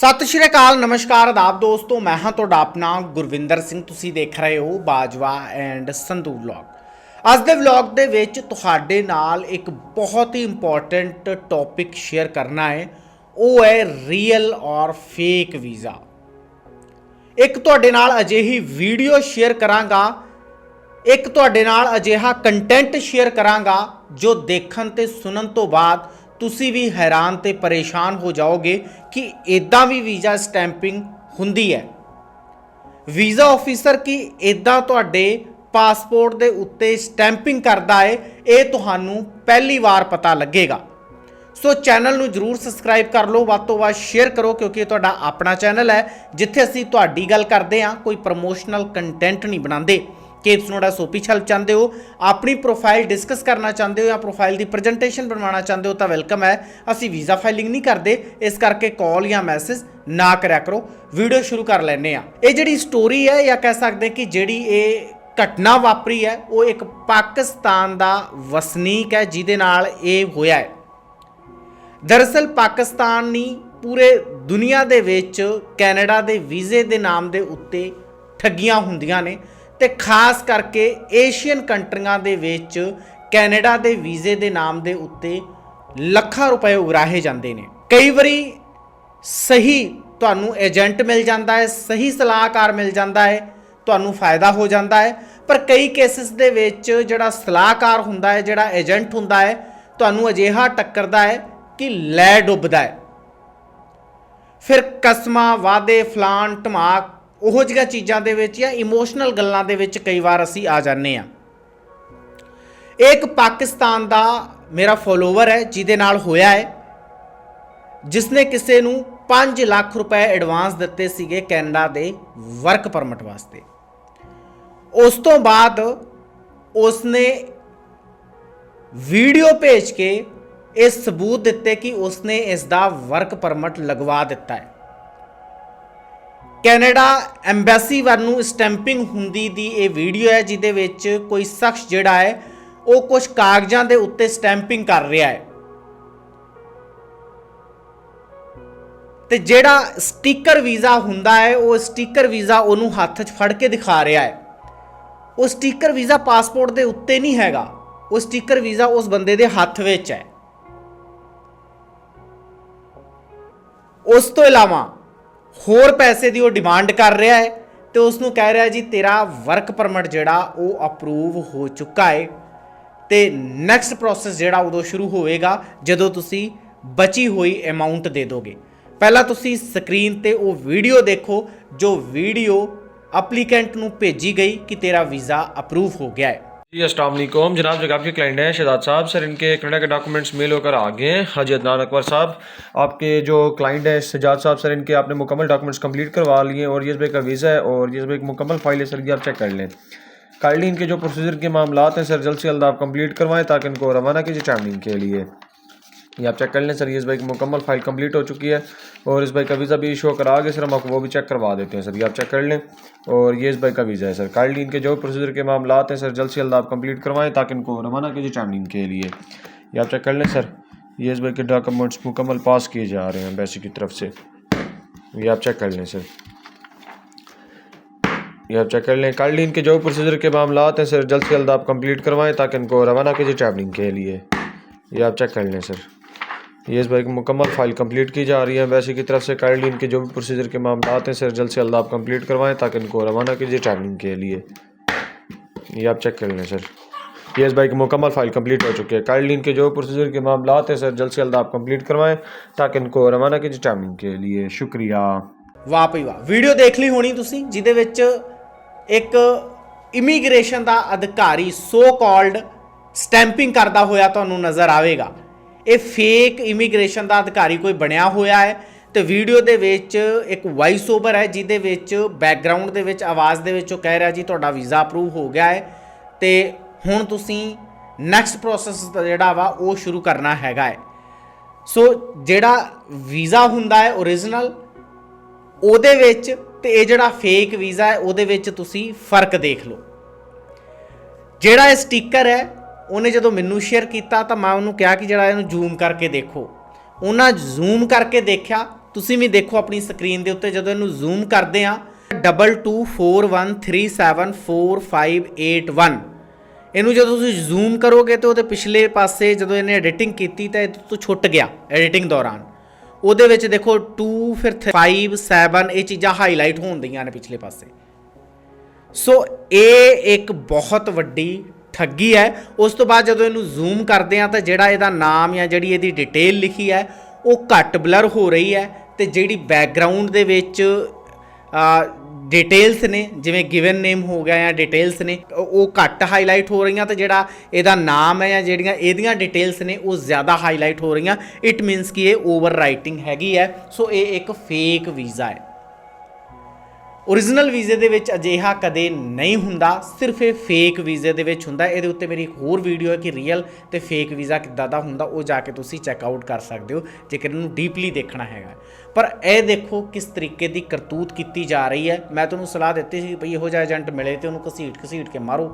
ਸਤਿ ਸ਼੍ਰੀ ਅਕਾਲ, ਨਮਸਕਾਰ ਆਦਾਬ ਦੋਸਤੋ, ਮੈਂ ਹਾਂ ਤੁਹਾਡਾ ਆਪਣਾ ਗੁਰਵਿੰਦਰ ਸਿੰਘ, ਤੁਸੀਂ ਦੇਖ ਰਹੇ ਹੋ ਬਾਜਵਾ ਐਂਡ ਸੰਧੂ ਵਲੌਗ। ਅੱਜ ਦੇ ਵਲੌਗ ਦੇ ਵਿੱਚ ਤੁਹਾਡੇ ਨਾਲ ਇੱਕ ਬਹੁਤ ਹੀ ਇੰਪੋਰਟੈਂਟ ਟੌਪਿਕ ਸ਼ੇਅਰ ਕਰਨਾ ਹੈ, ਉਹ ਹੈ ਰੀਅਲ ਔਰ ਫੇਕ ਵੀਜ਼ਾ ਇੱਕ ਤੁਹਾਡੇ ਨਾਲ ਅਜਿਹੀ ਵੀਡੀਓ ਸ਼ੇਅਰ ਕਰਾਂਗਾ, ਇੱਕ ਤੁਹਾਡੇ ਨਾਲ ਅਜਿਹਾ ਕੰਟੈਂਟ ਸ਼ੇਅਰ ਕਰਾਂਗਾ, ਜੋ ਦੇਖਣ ਤੇ ਸੁਣਨ ਤੋਂ ਬਾਅਦ ਤੁਸੀਂ ਵੀ ਹੈਰਾਨ ਤੇ ਪਰੇਸ਼ਾਨ ਹੋ ਜਾਓਗੇ ਕਿ ਇਦਾਂ ਵੀ ਵੀਜ਼ਾ ਸਟੈਂਪਿੰਗ ਹੁੰਦੀ ਹੈ। ਵੀਜ਼ਾ ਆਫੀਸਰ ਕੀ ਇਦਾਂ ਤੁਹਾਡੇ ਪਾਸਪੋਰਟ ਦੇ ਉੱਤੇ ਸਟੈਂਪਿੰਗ ਕਰਦਾ ਹੈ, ਇਹ ਤੁਹਾਨੂੰ ਪਹਿਲੀ ਵਾਰ ਪਤਾ ਲੱਗੇਗਾ। ਸੋ ਚੈਨਲ ਨੂੰ ਜਰੂਰ ਸਬਸਕ੍ਰਾਈਬ ਕਰ ਲਓ, ਵੱਧ ਤੋਂ ਵੱਧ ਸ਼ੇਅਰ ਕਰੋ ਕਿਉਂਕਿ ਇਹ ਤੁਹਾਡਾ ਆਪਣਾ ਚੈਨਲ ਹੈ, ਜਿੱਥੇ ਅਸੀਂ ਤੁਹਾਡੀ ਗੱਲ ਕਰਦੇ ਹਾਂ, ਕੋਈ ਪ੍ਰੋਮੋਸ਼ਨਲ ਕੰਟੈਂਟ ਨਹੀਂ ਬਣਾਉਂਦੇ। ਕਿ ਤੁਸੀਂ ਤੁਹਾਡਾ ਸੋਪੀ ਛਲ ਚਾਹੁੰਦੇ ਹੋ, ਆਪਣੀ ਪ੍ਰੋਫਾਈਲ ਡਿਸਕਸ ਕਰਨਾ ਚਾਹੁੰਦੇ ਹੋ ਜਾਂ ਪ੍ਰੋਫਾਈਲ ਦੀ ਪ੍ਰੈਜੈਂਟੇਸ਼ਨ ਬਣਵਾਉਣਾ ਚਾਹੁੰਦੇ ਹੋ ਤਾਂ ਵੈਲਕਮ ਹੈ। ਅਸੀਂ ਵੀਜ਼ਾ ਫਾਈਲਿੰਗ ਨਹੀਂ ਕਰਦੇ, ਇਸ ਕਰਕੇ ਕਾਲ ਜਾਂ ਮੈਸੇਜ ਨਾ ਕਰਿਆ ਕਰੋ। ਵੀਡੀਓ ਸ਼ੁਰੂ ਕਰ ਲੈਨੇ ਆ ਇਹ ਜਿਹੜੀ ਸਟੋਰੀ ਹੈ ਜਾਂ ਕਹਿ ਸਕਦੇ ਕਿ ਜਿਹੜੀ ਇਹ ਘਟਨਾ ਵਾਪਰੀ ਹੈ, ਉਹ ਇੱਕ ਪਾਕਿਸਤਾਨ ਦਾ ਵਸਨੀਕ ਹੈ, ਜਿਹਦੇ ਨਾਲ ਇਹ ਹੋਇਆ ਹੈ। ਦਰਅਸਲ ਪਾਕਿਸਤਾਨ ਨਹੀਂ ਪੂਰੇ ਦੁਨੀਆ ਦੇ ਵਿੱਚ ਕੈਨੇਡਾ ਦੇ ਵੀਜ਼ੇ ਦੇ ਨਾਮ ਦੇ ਉੱਤੇ ਠੱਗੀਆਂ ਹੁੰਦੀਆਂ ਨੇ। ਤੇ ਖਾਸ ਕਰਕੇ ਏਸ਼ੀਅਨ ਕੰਟਰੀਆਂ ਦੇ ਵਿੱਚ ਕੈਨੇਡਾ ਦੇ ਵੀਜ਼ੇ ਦੇ ਨਾਮ ਦੇ ਉੱਤੇ ਲੱਖਾਂ ਰੁਪਏ ਉਗਰਾਹੇ ਜਾਂਦੇ ਨੇ। ਕਈ ਵਾਰੀ ਸਹੀ ਤੁਹਾਨੂੰ ਏਜੰਟ ਮਿਲ ਜਾਂਦਾ ਹੈ, ਸਹੀ ਸਲਾਹਕਾਰ ਮਿਲ ਜਾਂਦਾ ਹੈ, ਤੁਹਾਨੂੰ ਫਾਇਦਾ ਹੋ ਜਾਂਦਾ ਹੈ, ਪਰ ਕਈ ਕੇਸਿਸ ਦੇ ਵਿੱਚ ਜਿਹੜਾ ਸਲਾਹਕਾਰ ਹੁੰਦਾ ਹੈ, ਜਿਹੜਾ ਏਜੰਟ ਹੁੰਦਾ ਹੈ, ਤੁਹਾਨੂੰ ਅਜਿਹਾ ਟੱਕਰਦਾ ਹੈ ਕਿ ਲੈ ਡੁੱਬਦਾ ਹੈ। ਫਿਰ ਕਸਮਾਂ, ਵਾਅਦੇ ਫਲਾਨ ਧਮਾਕ ਉਹੋ ਜਿਹੀਆਂ ਚੀਜ਼ਾਂ ਦੇ ਵਿੱਚ ਜਾਂ ਇਮੋਸ਼ਨਲ ਗੱਲਾਂ ਦੇ ਵਿੱਚ ਕਈ ਵਾਰ ਅਸੀਂ ਆ ਜਾਂਦੇ ਆ ਇੱਕ ਪਾਕਿਸਤਾਨ ਦਾ ਮੇਰਾ ਫੋਲੋਵਰ ਹੈ, ਜਿਹਦੇ ਨਾਲ ਹੋਇਆ ਹੈ। ਜਿਸ ਨੇ ਕਿਸੇ ਨੂੰ 5 ਲੱਖ ਰੁਪਏ ਐਡਵਾਂਸ ਦਿੱਤੇ ਸੀਗੇ ਕੈਨੇਡਾ ਦੇ ਵਰਕ ਪਰਮਿਟ ਵਾਸਤੇ। ਉਸ ਤੋਂ ਬਾਅਦ ਉਸਨੇ ਵੀਡੀਓ ਭੇਜ ਕੇ ਇਹ ਸਬੂਤ ਦਿੱਤੇ ਕਿ ਉਸਨੇ ਇਸ ਦਾ ਵਰਕ ਪਰਮਿਟ ਲਗਵਾ ਦਿੱਤਾ ਹੈ। ਕੈਨੇਡਾ ਐਮਬੈਸੀ ਵੱਲ ਨੂੰ ਸਟੈਂਪਿੰਗ ਹੁੰਦੀ ਦੀ ਇਹ ਵੀਡੀਓ ਹੈ, ਜਿਹਦੇ ਵਿੱਚ ਕੋਈ ਸ਼ਖਸ ਜਿਹੜਾ ਹੈ, ਉਹ ਕੁਝ ਕਾਗਜ਼ਾਂ ਦੇ ਉੱਤੇ ਸਟੈਂਪਿੰਗ ਕਰ ਰਿਹਾ ਹੈ। ਤੇ ਜਿਹੜਾ ਸਟicker ਵੀਜ਼ਾ ਹੁੰਦਾ ਹੈ, ਉਹ ਸਟicker ਵੀਜ਼ਾ ਉਹਨੂੰ ਹੱਥ 'ਚ ਫੜ ਕੇ ਦਿਖਾ ਰਿਹਾ ਹੈ। ਉਹ ਸਟicker ਵੀਜ਼ਾ ਪਾਸਪੋਰਟ ਦੇ ਉੱਤੇ ਨਹੀਂ ਹੈਗਾ, ਉਹ ਸਟicker ਵੀਜ਼ਾ ਉਸ ਬੰਦੇ ਦੇ ਹੱਥ ਵਿੱਚ ਹੈ। ਉਸ ਤੋਂ ਇਲਾਵਾ ਹੋਰ ਪੈਸੇ ਦੀ ਉਹ ਡਿਮਾਂਡ ਕਰ ਰਿਹਾ ਹੈ ਤੇ ਉਸ ਨੂੰ ਕਹਿ ਰਿਹਾ ਜੀ, ਤੇਰਾ ਵਰਕ ਪਰਮਿਟ ਜਿਹੜਾ ਉਹ ਅਪਰੂਵ ਹੋ ਚੁੱਕਾ ਹੈ ਤੇ ਨੈਕਸਟ ਪ੍ਰੋਸੈਸ ਜਿਹੜਾ ਉਦੋਂ ਸ਼ੁਰੂ ਹੋਵੇਗਾ ਜਦੋਂ ਤੁਸੀਂ ਬਚੀ ਹੋਈ ਅਮਾਉਂਟ ਦੇ ਦੋਗੇ। ਪਹਿਲਾਂ ਤੁਸੀਂ ਸਕਰੀਨ ਤੇ ਉਹ ਵੀਡੀਓ ਦੇਖੋ, ਜੋ ਵੀਡੀਓ ਐਪਲੀਕੈਂਟ ਨੂੰ ਭੇਜੀ ਗਈ ਕਿ ਤੇਰਾ ਵੀਜ਼ਾ ਅਪਰੂਵ ਹੋ ਗਿਆ ਹੈ। جی السلام علیکم۔ جناب، جو آپ کے کلائنٹ ہیں، شہزاد صاحب سر ان کے کینیڈا کے ڈاکومنٹس میل ہو کر آ گئے ہیں۔ حاجی عدنان اکبر صاحب، آپ کے جو کلائنٹ ہیں، شہزاد صاحب سر ان کے آپ نے مکمل ڈاکومنٹس کمپلیٹ کروا لیے اور یس بھائی کا ویزا ہے اور یہ بھائی مکمل فائل ہے سر یہ آپ چیک کر لیں۔ کارلی ان کے جو پروسیجر کے معاملات ہیں سر جلد سے جلد آپ کمپلیٹ کروائیں تاکہ ان کو روانہ کیجیے ٹائمنگ کے لیے۔ یہ آپ چیک کر لیں، سر، یہ اس بھائی کی مکمل فائل کمپلیٹ ہو چکی ہے اور اس بھائی کا ویزا بھی ایشو کرا گئے سر ہم آپ کو وہ بھی چیک کروا دیتے ہیں، سر، یہ آپ چیک کر لیں۔ اور یہ اس بھائی کا ویزا ہے، سر کائنڈلی ان کے جو پروسیجر کے معاملات ہیں، سر، جلد سے جلد آپ کمپلیٹ کروائیں تاکہ ان کو روانہ کیجیے ٹائمنگ کے لیے۔ یہ آپ چیک کر لیں، سر، یہ اس بھائی کے ڈاکومنٹس مکمل پاس کیے جا رہے ہیں بیسی کی طرف سے۔ یہ آپ چیک کر لیں، سر۔ یہ آپ چیک کر لیں۔ کائنڈلی ان کے جو پروسیجر کے معاملات ہیں، سر، جلد سے جلد آپ کمپلیٹ کروائیں تاکہ ان کو روانہ کیجیے ٹریولنگ کے لیے۔ یہ آپ چیک کر لیں، سر۔ یس بھائی مکمل فائل کمپلیٹ کی جا رہی ہے۔ ویسے کی طرف سے کائنڈلی ان کے جو بھی پروسیجر کے معاملات ہیں، سر جلد سے جلد آپ کمپلیٹ کروائیں تاکہ ان کو روانہ کیجیے ٹریولنگ کے لیے۔ یہ آپ چیک کر لیں سر۔ یس بھائی مکمل فائل کمپلیٹ ہو چکی ہے۔ کائنڈلی ان کے جو پروسیجر کے معاملات ہیں، سر جلد سے جلد آپ کمپلیٹ کروائیں تاکہ ان کو روانہ کیجیے ٹریولنگ کے لیے۔ شکریہ۔ واہ بھائی واہ۔ ویڈیو دیکھ لی ہونی تھی جہد ایک امیگریشن کا ادھکاری سو کالڈ سٹیمپنگ کرتا ہوا تمہیں نظر آئے گا۔ ਇਹ ਫੇਕ ਇਮੀਗ੍ਰੇਸ਼ਨ ਦਾ ਅਧਿਕਾਰੀ ਕੋਈ ਬਣਿਆ ਹੋਇਆ ਹੈ ਤੇ ਵੀਡੀਓ ਦੇ ਵਿੱਚ ਇੱਕ ਵਾਇਸ ਓਵਰ ਹੈ, ਜਿਹਦੇ ਵਿੱਚ ਬੈਕਗ੍ਰਾਉਂਡ ਦੇ ਵਿੱਚ, ਆਵਾਜ਼ ਦੇ ਵਿੱਚ ਉਹ ਕਹਿ ਰਿਹਾ ਜੀ, ਤੁਹਾਡਾ ਵੀਜ਼ਾ ਅਪਰੂਵ ਹੋ ਗਿਆ ਹੈ ਤੇ ਹੁਣ ਤੁਸੀਂ ਨੈਕਸਟ ਪ੍ਰੋਸੈਸ ਜਿਹੜਾ ਵਾ, ਉਹ ਸ਼ੁਰੂ ਕਰਨਾ ਹੈਗਾ ਹੈ। ਸੋ ਜਿਹੜਾ ਵੀਜ਼ਾ ਹੁੰਦਾ ਹੈ origignal ਉਹਦੇ ਵਿੱਚ ਤੇ ਇਹ ਜਿਹੜਾ ਫੇਕ ਵੀਜ਼ਾ ਹੈ, ਉਹਦੇ ਵਿੱਚ ਤੁਸੀਂ ਫ਼ਰਕ ਦੇਖ ਲਓ। ਜਿਹੜਾ ਇਹ ਸਟicker ਹੈ ਉਹਨੇ ਜਦੋਂ ਮੈਨੂੰ ਸ਼ੇਅਰ ਕੀਤਾ ਤਾਂ ਮੈਂ ਉਹਨੂੰ ਕਿਹਾ ਕਿ ਜਿਹੜਾ ਇਹਨੂੰ ਜ਼ੂਮ ਕਰਕੇ ਦੇਖੋ। ਉਹਨਾਂ ਜ਼ੂਮ ਕਰਕੇ ਦੇਖਿਆ, ਤੁਸੀਂ ਵੀ ਦੇਖੋ ਆਪਣੀ ਸਕਰੀਨ ਦੇ ਉੱਤੇ ਜਦੋਂ ਇਹਨੂੰ ਜ਼ੂਮ ਕਰਦੇ ਆ 2241374581 ਇਹਨੂੰ ਜਦੋਂ ਤੁਸੀਂ ਜ਼ੂਮ ਕਰੋਗੇ ਤੇ ਉਹਦੇ ਪਿਛਲੇ ਪਾਸੇ ਜਦੋਂ ਇਹਨੇ ਐਡੀਟਿੰਗ ਕੀਤੀ ਤਾਂ ਇਹ ਤੋਂ ਛੁੱਟ ਗਿਆ ਐਡੀਟਿੰਗ ਦੌਰਾਨ। ਉਹਦੇ ਵਿੱਚ ਦੇਖੋ 2 ਫਿਰ 5 7 ਇਹ ਚੀਜ਼ਾਂ ਹਾਈਲਾਈਟ ਹੋਣ ਹੁੰਦੀਆਂ ਨੇ ਪਿਛਲੇ ਪਾਸੇ। ਸੋ ਇਹ ਇੱਕ ਬਹੁਤ ਵੱਡੀ ਠੱਗੀ ਹੈ। ਉਸ ਤੋਂ ਬਾਅਦ ਜਦੋਂ ਇਹਨੂੰ ਜ਼ੂਮ ਕਰਦੇ ਆ ਤਾਂ ਜਿਹੜਾ ਇਹਦਾ ਨਾਮ ਜਾਂ ਜਿਹੜੀ ਇਹਦੀ ਡਿਟੇਲ ਲਿਖੀ ਹੈ, ਉਹ ਘੱਟ ਬਲਰ ਹੋ ਰਹੀ ਹੈ ਤੇ ਜਿਹੜੀ ਬੈਕਗ੍ਰਾਉਂਡ ਦੇ ਵਿੱਚ ਡਿਟੇਲਸ ਨੇ, ਜਿਵੇਂ ਗਿਵਨ ਨੇਮ ਹੋ ਗਿਆ ਜਾਂ ਡਿਟੇਲਸ ਨੇ, ਉਹ ਘੱਟ ਹਾਈਲਾਈਟ ਹੋ ਰਹੀਆਂ ਤੇ ਜਿਹੜਾ ਇਹਦਾ ਨਾਮ ਹੈ ਜਾਂ ਜਿਹੜੀਆਂ ਇਹਦੀਆਂ ਡਿਟੇਲਸ ਨੇ, ਉਹ ਜ਼ਿਆਦਾ ਹਾਈਲਾਈਟ ਹੋ ਰਹੀਆਂ। ਇਟ ਮੀਨਸ ਕਿ ਇਹ ਓਵਰ ਰਾਈਟਿੰਗ ਹੈਗੀ ਹੈ। ਸੋ ਇਹ ਇੱਕ ਫੇਕ ਵੀਜ਼ਾ ਹੈ। ਓਰੀਜਨਲ ਵੀਜ਼ੇ ਦੇ ਵਿੱਚ ਅਜਿਹਾ ਕਦੇ ਨਹੀਂ ਹੁੰਦਾ, ਸਿਰਫ ਇਹ ਫੇਕ ਵੀਜ਼ੇ ਦੇ ਵਿੱਚ ਹੁੰਦਾ। ਇਹਦੇ ਉੱਤੇ ਮੇਰੀ ਇੱਕ ਹੋਰ ਵੀਡੀਓ ਹੈ ਕਿ ਰੀਅਲ ਤੇ ਫੇਕ ਵੀਜ਼ਾ ਕਿੱਦਾਂ ਦਾ ਹੁੰਦਾ, ਉਹ ਜਾ ਕੇ ਤੁਸੀਂ ਚੈੱਕ ਆਊਟ ਕਰ ਸਕਦੇ ਹੋ, ਜੇਕਰ ਇਹਨੂੰ ਡੀਪਲੀ ਦੇਖਣਾ ਹੈਗਾ। ਪਰ ਇਹ ਦੇਖੋ ਕਿਸ ਤਰੀਕੇ ਦੀ ਕਰਤੂਤ ਕੀਤੀ ਜਾ ਰਹੀ ਹੈ। ਮੈਂ ਤੁਹਾਨੂੰ ਸਲਾਹ ਦਿੱਤੀ ਸੀ ਭਈ ਇਹੋ ਜਿਹਾ ਏਜੰਟ ਮਿਲੇ ਤੇ ਉਹਨੂੰ ਘਸੀਟ ਘਸੀਟ ਕੇ ਮਾਰੋ।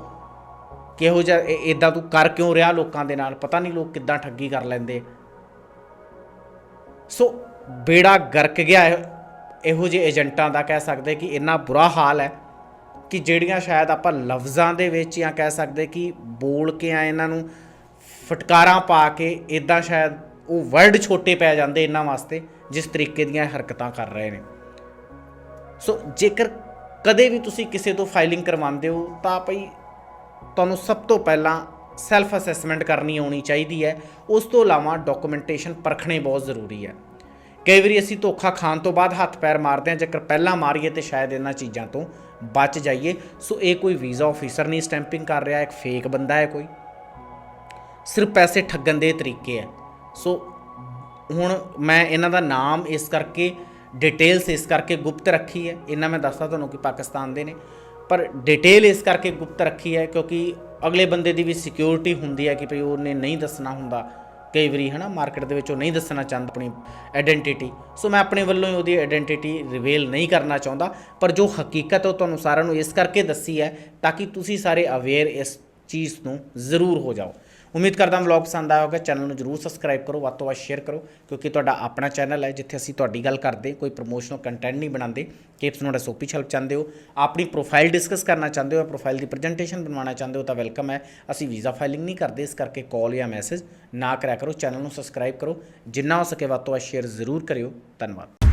ਕਿਹੋ ਜਿਹਾ ਇਦਾਂ ਤੂੰ ਕਰ ਕਿਉਂ ਰਿਹਾ ਲੋਕਾਂ ਦੇ ਨਾਲ? ਪਤਾ ਨਹੀਂ ਲੋਕ ਕਿੱਦਾਂ ਠੱਗੀ ਕਰ ਲੈਂਦੇ। ਸੋ ਬੇੜਾ ਗਰਕ ਗਿਆ ਹੈ। ਇਹੋ ਜਿਹੇ ਏਜੰਟਾਂ ਦਾ ਕਹਿ ਸਕਦੇ ਕਿ ਇੰਨਾ ਬੁਰਾ ਹਾਲ ਹੈ ਕਿ ਜਿਹੜੀਆਂ ਸ਼ਾਇਦ ਆਪਾਂ ਲਫ਼ਜ਼ਾਂ ਦੇ ਵਿੱਚ ਜਾਂ ਕਹਿ ਸਕਦੇ ਕਿ ਬੋਲ ਕੇ ਆ ਇਹਨਾਂ ਨੂੰ ਫਟਕਾਰਾਂ ਪਾ ਕੇ ਇਦਾਂ ਸ਼ਾਇਦ ਉਹ ਵਰਡ ਛੋਟੇ ਪੈ ਜਾਂਦੇ ਇਹਨਾਂ ਵਾਸਤੇ, ਜਿਸ ਤਰੀਕੇ ਦੀਆਂ ਹਰਕਤਾਂ ਕਰ ਰਹੇ ਨੇ। ਸੋ ਜੇਕਰ ਕਦੇ ਵੀ ਤੁਸੀਂ ਕਿਸੇ ਤੋਂ ਫਾਈਲਿੰਗ ਕਰਵਾਉਂਦੇ ਹੋ, ਤਾਂ ਭਈ ਤੁਹਾਨੂੰ ਸਭ ਤੋਂ ਪਹਿਲਾਂ ਸੈਲਫ ਅਸੈਸਮੈਂਟ ਕਰਨੀ ਆਉਣੀ ਚਾਹੀਦੀ ਹੈ। ਉਸ ਤੋਂ ਇਲਾਵਾ ਡਾਕੂਮੈਂਟੇਸ਼ਨ ਪਰਖਣੇ ਬਹੁਤ ਜ਼ਰੂਰੀ ਹੈ। ਕਈ ਵਾਰੀ ਅਸੀਂ ਧੋਖਾ ਖਾਣ ਤੋਂ ਬਾਅਦ ਹੱਥ ਪੈਰ ਮਾਰਦੇ ਹਾਂ, ਜੇਕਰ ਪਹਿਲਾਂ ਮਾਰੀਏ ਤੇ ਸ਼ਾਇਦ ਇਹਨਾਂ ਚੀਜ਼ਾਂ ਤੋਂ ਬਚ ਜਾਈਏ। ਸੋ ਇਹ ਕੋਈ ਵੀਜ਼ਾ ਆਫੀਸਰ ਨਹੀਂ ਸਟੈਂਪਿੰਗ ਕਰ ਰਿਹਾ, ਇੱਕ ਫੇਕ ਬੰਦਾ ਹੈ ਕੋਈ। ਸਿਰਫ ਪੈਸੇ ਠੱਗਣ ਦੇ ਤਰੀਕੇ ਹੈ। ਸੋ ਹੁਣ ਮੈਂ ਇਹਨਾਂ ਦਾ ਨਾਮ ਇਸ ਕਰਕੇ ਡਿਟੇਲਸ ਇਸ ਕਰਕੇ ਗੁਪਤ ਰੱਖੀ ਹੈ। ਇਹਨਾਂ ਮੈਂ ਦੱਸਦਾ ਤੁਹਾਨੂੰ ਕਿ ਪਾਕਿਸਤਾਨ ਦੇ ਨੇ। ਪਰ ਡਿਟੇਲ ਇਸ ਕਰਕੇ ਗੁਪਤ ਰੱਖੀ ਹੈ ਕਿਉਂਕਿ ਅਗਲੇ ਬੰਦੇ ਦੀ ਵੀ ਸਿਕਿਉਰਿਟੀ ਹੁੰਦੀ ਹੈ ਕਿ ਭਈ ਉਹਨੇ ਨਹੀਂ ਦੱਸਣਾ ਹੁੰਦਾ। ਕਈ ਵਾਰੀ ਹਨਾ ਮਾਰਕੀਟ ਦੇ ਵਿੱਚ ਉਹ ਨਹੀਂ ਦੱਸਣਾ ਚਾਹੁੰਦਾ ਆਪਣੀ ਆਇਡੈਂਟੀਟੀ ਸੋ ਮੈਂ ਆਪਣੇ ਵੱਲੋਂ ਹੀ ਉਹਦੀ ਆਇਡੈਂਟੀਟੀ ਰਿਵੀਲ ਨਹੀਂ ਕਰਨਾ ਚਾਹੁੰਦਾ, ਪਰ ਜੋ ਹਕੀਕਤ ਉਹ ਤੁਹਾਨੂੰ ਸਾਰਿਆਂ ਨੂੰ ਇਸ ਕਰਕੇ ਦੱਸੀ ਹੈ, ਤਾਂ ਕਿ ਤੁਸੀਂ ਸਾਰੇ ਅਵੇਅਰ ਇਸ ਚੀਜ਼ ਨੂੰ ਜ਼ਰੂਰ ਹੋ ਜਾਓ। ਉਮੀਦ ਕਰਦਾ ਵਲੌਗ ਪਸੰਦ ਆਇਆ ਹੋਗਾ ਚੈਨਲ ਨੂੰ ਜਰੂਰ ਸਬਸਕ੍ਰਾਈਬ ਕਰੋ, ਵੱਧ ਤੋਂ ਵੱਧ ਸ਼ੇਅਰ ਕਰੋ, ਕਿਉਂਕਿ ਤੁਹਾਡਾ ਆਪਣਾ ਚੈਨਲ ਹੈ, ਜਿੱਥੇ ਅਸੀਂ ਤੁਹਾਡੀ ਗੱਲ ਕਰਦੇ, ਕੋਈ ਪ੍ਰੋਮੋਸ਼ਨਲ ਕੰਟੈਂਟ ਨਹੀਂ ਬਣਾਉਂਦੇ ਕਿਪਸ ਨੂੰ ਰੈਸੋਪੀ ਹੈਲਪ ਚਾਹੁੰਦੇ ਹੋ, ਆਪਣੀ ਪ੍ਰੋਫਾਈਲ ਡਿਸਕਸ ਕਰਨਾ ਚਾਹੁੰਦੇ ਹੋ ਪ੍ਰੋਫਾਈਲ ਦੀ ਪ੍ਰੈਜੈਂਟੇਸ਼ਨ ਬਣਵਾਉਣਾ ਚਾਹੁੰਦੇ ਹੋ, ਤਾਂ ਵੈਲਕਮ ਹੈ। ਅਸੀਂ ਵੀਜ਼ਾ ਫਾਈਲਿੰਗ ਨਹੀਂ ਕਰਦੇ, ਇਸ ਕਰਕੇ ਕਾਲ ਜਾਂ ਮੈਸੇਜ ਨਾ ਕਰਿਆ ਕਰੋ, ਚੈਨਲ ਨੂੰ ਸਬਸਕ੍ਰਾਈਬ ਕਰੋ, ਜਿੰਨਾ ਹੋ ਸਕੇ ਵੱਧ ਤੋਂ ਵੱਧ ਸ਼ੇਅਰ ਜ਼ਰੂਰ ਕਰਿਓ, ਧੰਨਵਾਦ।